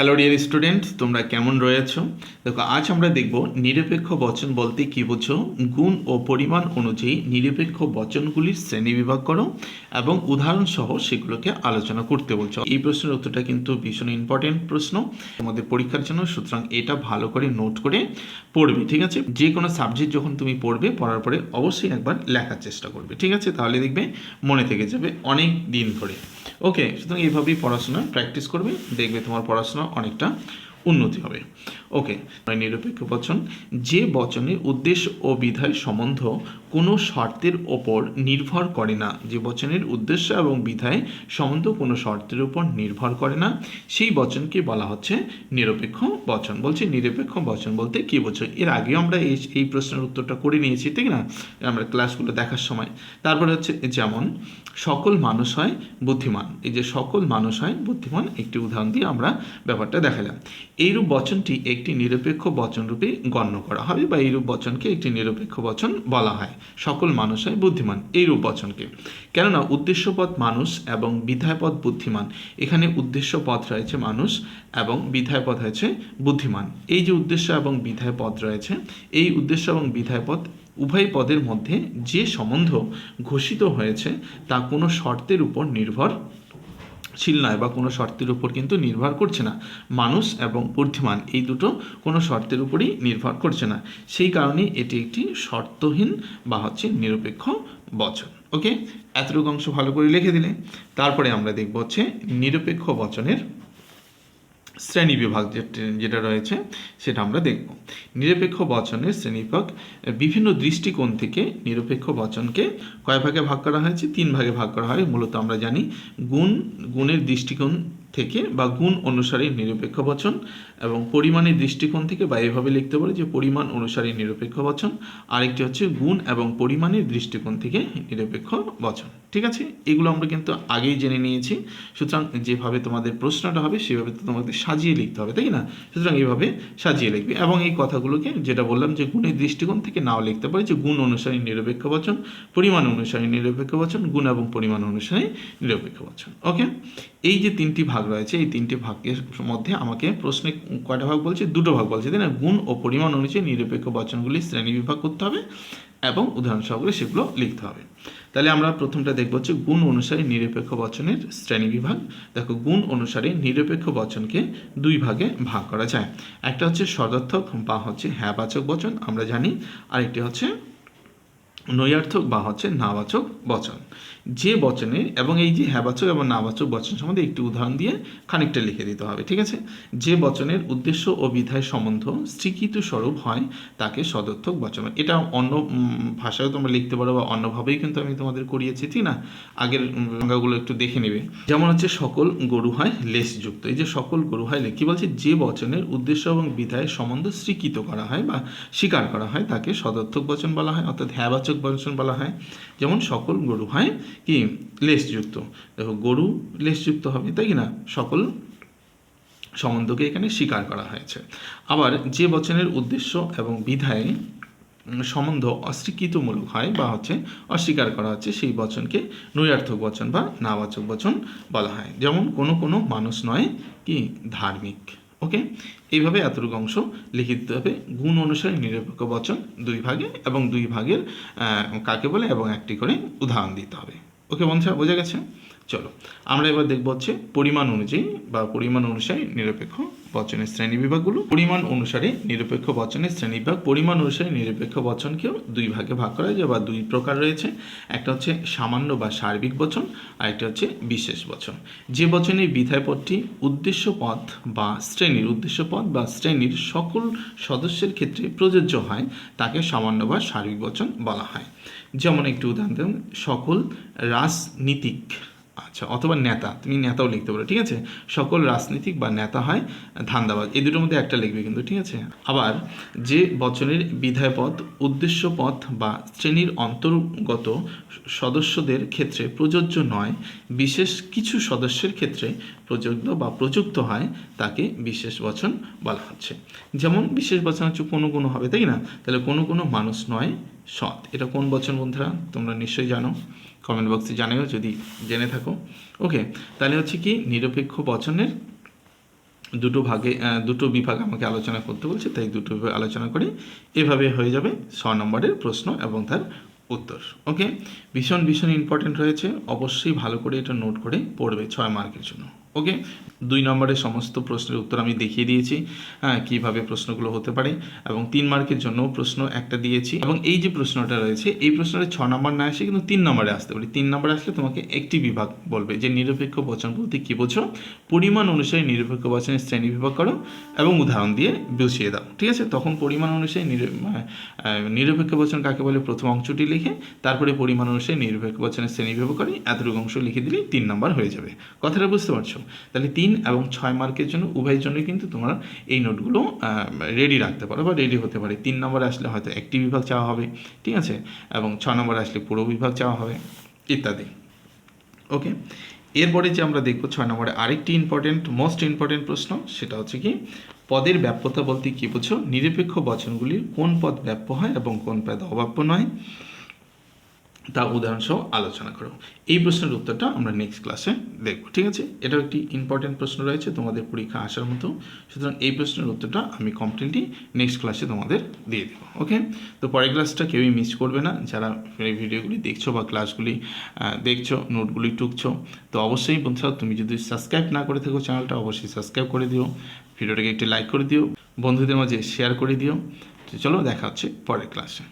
Hello dear student তোমরা কেমন রয়েছো? দেখো, আজ আমরা দেখব নিরপেক্ষ বচন বলতে কি বোঝো? গুণ ও পরিমাণ অনুযায়ী নিরপেক্ষ বচনগুলির শ্রেণি বিভাগ করো এবং উদাহরণ সহ সেগুলোকে আলোচনা করতে বলছো। এই প্রশ্নের উত্তরটা কিন্তু ভীষণ ইম্পর্টেন্ট প্রশ্ন। আমাদের পরীক্ষার জন্য সুতরাং এটা ভালো করে নোট করে পড়বে, ঠিক আছে? যে কোনো সাবজেক্ট যখন তুমি পড়বে, পড়ার পরে অবশ্যই একবার লেখার চেষ্টা করবে, ঠিক আছে? তাহলে দেখবে মনে থেকে যাবে অনেক দিন ধরে। ওকে সুতরাং এইভাবেই পড়াশোনা প্র্যাকটিস করবে, দেখবে তোমার পড়াশোনা অনেকটা উন্নতি হবে। ওকে নিরপেক্ষ বচন যে বচনের উদ্দেশ্য ও বিধায় সম্বন্ধ কোনো শর্তের ওপর নির্ভর করে না। যে বচনের উদ্দেশ্য এবং বিধায় সম্বন্ধ কোনো শর্তের উপর নির্ভর করে না। সেই বচনকে বলা হচ্ছে নিরপেক্ষ বচন। বলছি নিরপেক্ষ বচন বলতে কী বোঝো এর আগেও আমরা এই এই প্রশ্নের উত্তরটা করে নিয়েছি, ঠিক না? আমরা ক্লাসগুলো দেখার সময়। তারপরে হচ্ছে যেমন, সকল মানুষ হয় বুদ্ধিমান। এই যে সকল মানুষ হয় বুদ্ধিমান, একটি উদাহরণ দিয়ে আমরা ব্যাপারটা দেখালাম। এইরূপ বচনটি একটি নিরপেক্ষ বচন রূপে গণ্য করা হবে বা এইরূপ বচনকে একটি নিরপেক্ষ বচন বলা হয়। সকল মানুষ হয় বুদ্ধিমান। এইরূপ বচনকে কেননা উদ্দেশ্যপদ মানুষ এবং বিধায়পদ বুদ্ধিমান। এখানে উদ্দেশ্য পথ রয়েছে মানুষ এবং বিধায় পথ হয়েছে বুদ্ধিমান। এই যে উদ্দেশ্য এবং বিধায় পথ রয়েছে, এই উদ্দেশ্য এবং বিধায় পথ উভয় পদের মধ্যে যে সম্বন্ধ ঘোষিত হয়েছে তা কোনো শর্তের উপর নির্ভর ছিল নয় বা কোনো শর্তের উপর কিন্তু নির্ভর করছে না। মানুষ এবং বুদ্ধিমান এই দুটো কোনো শর্তের উপরই নির্ভর করছে না। সেই কারণে এটি একটি শর্তহীন বা হচ্ছে নিরপেক্ষ বচন। ওকে এতটুকু অংশ ভালো করে লিখে দিলে, তারপরে আমরা দেখব হচ্ছে নিরপেক্ষ বচনের শ্রেণি বিভাগ যেটা- রয়েছে, সেটা আমরা দেখব। নিরপেক্ষ বচনের শ্রেণীবিভাগ বিভিন্ন দৃষ্টিকোণ থেকে নিরপেক্ষ বচনকে কয় ভাগে ভাগ করা হয়েছে? তিন ভাগে ভাগ করা হয়, মূলত আমরা জানি গুণ, গুণের দৃষ্টিকোণ থেকে বা গুণ অনুসারে নিরপেক্ষ বচন এবং পরিমাণের দৃষ্টিকোণ থেকে, বা এভাবে লিখতে পারি যে পরিমাণ অনুসারে নিরপেক্ষ বচন। আরেকটি হচ্ছে গুণ এবং পরিমাণের দৃষ্টিকোণ থেকে নিরপেক্ষ বচন। ঠিক আছে? এগুলো আমরা কিন্তু আগেই জেনে নিয়েছি। সুতরাং যেভাবে তোমাদের প্রশ্নটা হবে, সেভাবে তো তোমাদের সাজিয়ে লিখতে হবে, তাই না? সুতরাং এইভাবে সাজিয়ে লিখবে এবং এই কথাগুলোকে যেটা বললাম যে গুণের দৃষ্টিকোণ থেকে নাও লিখতে পারি যে গুণ অনুসারে নিরপেক্ষ বচন, পরিমাণ অনুসারে নিরপেক্ষ বচন, গুণ এবং পরিমাণ অনুসারে নিরপেক্ষ বচন। ওকে এই যে তিনটি ভাগ রয়েছে, এই তিনটি ভাগের মধ্যে আমাকে প্রশ্নে কয়টা ভাগ বলছে? দুটো ভাগ বলছে, তাই না? গুণ ও পরিমাণ অনুযায়ী নিরপেক্ষ বচনগুলি শ্রেণি বিভাগ করতে হবে এবং উদাহরণ সহকারে সেগুলো লিখতে হবে। তাহলে আমরা প্রথমটা দেখব হচ্ছে গুণ অনুসারে নিরপেক্ষ বচনের শ্রেণি বিভাগ। দেখো, গুণ অনুসারে নিরপেক্ষ বচনকে দুই ভাগে ভাগ করা যায়। একটা হচ্ছে সদর্থক বা হচ্ছে হ্যাবাচক বচন, আমরা জানি। আরেকটি হচ্ছে নৈয়ার্থক বা হচ্ছে নাবাচক বচন। যে বচনে এবং এই যে হ্যাবাচক এবং নাবাচক বচন সম্বন্ধে একটি উদাহরণ দিয়ে খানিকটা লিখে দিতে হবে, ঠিক আছে? যে বচনের উদ্দেশ্য ও বিধায় সম্বন্ধ স্বীকৃত স্বরূপ হয় তাকে সদর্থক বচন। এটা অন্য ভাষায় তোমরা লিখতে পারো বা অন্যভাবেই কিন্তু আমি তোমাদের করিয়েছি, ঠিক না? আগের সংজ্ঞাগুলো একটু দেখে নেবে। যেমন হচ্ছে, সকল গরু হয় লেসযুক্ত। এই যে সকল গরু হয় লে- কি বলছে? যে বচনের উদ্দেশ্য এবং বিধায় সম্বন্ধ স্বীকৃত করা হয় বা স্বীকার করা হয় তাকে সদর্থক বচন বলা হয়। অর্থাৎ হ্যাবাচক বচন বলা হয়। যেমন সকল গরু, হয়? কি? লেসযুক্ত। দেখো, গরু লেসযুক্ত হবে, তাই কি না? সকল সম্বন্ধকে এখানে স্বীকার করা হয়েছে। আবার যে বচনের উদ্দেশ্য এবং বিধায় সম্বন্ধ অস্বীকৃতমূলক হয় বা হচ্ছে অস্বীকার করা হচ্ছে, সেই বচনকে নৈয়ার্থক বচন বা নাবাচক বচন বলা হয়। যেমন কোনো কোনো মানুষ নয়, কি? ধার্মিক। ওকে এইভাবে এতটুকু অংশ লিখে দিতে হবে। গুণ অনুসারে নিরপেক্ষ বচন দুই ভাগে এবং দুই ভাগের কাকে বলে এবং একটি করে উদাহরণ দিতে হবে। ওকে বন্ধুরা, বোঝা গেছে? চলো, আমরা এবার দেখব হচ্ছে পরিমাণ অনুযায়ী বা পরিমাণ অনুসারে নিরপেক্ষ বচনের শ্রেণি বিভাগগুলো। পরিমাণ অনুসারে নিরপেক্ষ বচনের শ্রেণি বিভাগ, পরিমাণ অনুসারে নিরপেক্ষ বচনকেও দুই ভাগে ভাগ করা যায় বা দুই প্রকার রয়েছে। একটা হচ্ছে সামান্য বা সার্বিক বচন, আর একটা হচ্ছে বিশেষ বচন। যে বচনের বিধায় পদটি উদ্দেশ্য পদ বা শ্রেণির উদ্দেশ্য পদ বা শ্রেণির সকল সদস্যের ক্ষেত্রে প্রযোজ্য হয়, তাকে সামান্য বা সার্বিক বচন বলা হয়। যেমন একটি উদাহরণ সকল রাজনীতিক আচ্ছা অথবা নেতা তুমি নেতাও লিখতে পারো ঠিক আছে? সকল রাজনীতিক বা নেতা হয় ধান্দাবাজ এই দুটোর মধ্যে একটা লিখবে কিন্তু, ঠিক আছে? আবার যে বচনের বিধায় পদ উদ্দেশ্য পদ বা শ্রেণির অন্তর্গত সদস্যদের ক্ষেত্রে প্রযোজ্য নয়, বিশেষ কিছু সদস্যের ক্ষেত্রে প্রযোজ্য বা প্রযুক্ত হয়, তাকে বিশেষ বচন বলা হচ্ছে। যেমন বিশেষ বচন হচ্ছে কোনো কোনো হবে, তাই না? তাহলে কোনো কোনো মানুষ নয়, সৎ। এটা কোন বচন বন্ধুরা? তোমরা নিশ্চয়ই জানো। কমেন্ট বক্সে জানিও যদি জেনে থাকো। ওকে তাহলে হচ্ছে কি নিরপেক্ষ বচনের দুটো ভাগে দুটো বিভাগ আমাকে আলোচনা করতে বলছে, তাই দুটো বিভাগ আলোচনা করে এভাবে হয়ে যাবে ছ নম্বরের প্রশ্ন এবং তার উত্তর। ওকে ভীষণ ভীষণ ইম্পর্টেন্ট রয়েছে, অবশ্যই ভালো করে এটা নোট করে পড়বে ছয় মার্কের জন্য। ওকে দুই নম্বরের সমস্ত প্রশ্নের উত্তর আমি দেখিয়ে দিয়েছি হ্যাঁ কীভাবে প্রশ্নগুলো হতে পারে এবং তিন মার্কের জন্য প্রশ্ন একটা দিয়েছি এবং এই যে প্রশ্নটা রয়েছে এই প্রশ্নটা ছ নম্বর না আসে কিন্তু তিন নম্বরে আসতে পারে। তিন নম্বরে আসলে তোমাকে একটি বিভাগ বলবে যে নিরপেক্ষ বচন বলতে কী বোঝো? পরিমাণ অনুসারে নিরপেক্ষ বচনের শ্রেণি বিভাগ করো এবং উদাহরণ দিয়ে বুঝিয়ে দাও ঠিক আছে? তখন পরিমাণ অনুসারে আহ, নিরপেক্ষ বচন কাকে বলে? প্রথম অংশটি লিখে তারপরে পরিমাণ অনুসারে নিরপেক্ষ বচনের শ্রেণি বিভাগ করে এতটুকু অংশ লিখে দিলেই তিন নম্বর হয়ে যাবে। কথাটা বুঝতে পারছ? তাহলে তিন এবং ছয় মার্কের জন্য, উভয়ের জন্য কিন্তু তোমরা এই নোটগুলো রেডি রাখতে পারো বা রেডি হতে পারে। তিন নম্বরে আসলে হয়তো একটি বিভাগ চাওয়া হবে, ঠিক আছে? এবং ছ নম্বরে আসলে পুরো বিভাগ চাওয়া হবে, ইত্যাদি। ওকে? এরপরে যে আমরা দেখব ছয় নম্বরে আরেকটি ইম্পর্টেন্ট মোস্ট ইম্পর্টেন্ট প্রশ্ন, সেটা হচ্ছে কি, পদের ব্যাপ্যতা বলতে কী বোঝো নিরপেক্ষ বচনগুলির কোন পদ ব্যাপ্য হয় এবং কোন পদ অব্যাপ্য নয়? তা উদাহরণসহ আলোচনা করো। এই প্রশ্নের উত্তরটা আমরা নেক্সট ক্লাসে দেখব, ঠিক আছে? এটাও একটি ইম্পর্টেন্ট প্রশ্ন রয়েছে, তোমাদের পরীক্ষা আসার মতো। সুতরাং এই প্রশ্নের উত্তরটা আমি কমপ্লিটলি নেক্সট ক্লাসে তোমাদের দিয়ে দেবো ওকে তো পরের ক্লাসটা কেউই মিস করবে না। যারা এই ভিডিওগুলি দেখছ বা ক্লাসগুলি দেখছ নোটগুলি টুকছো, তো অবশ্যই বন্ধুরা, তুমি যদি সাবস্ক্রাইব না করে থাকো চ্যানেলটা অবশ্যই সাবস্ক্রাইব করে দিও। ভিডিওটাকে একটি লাইক করে দিও। বন্ধুদের মাঝে শেয়ার করে দিও। চলো, দেখা হচ্ছে পরের ক্লাসে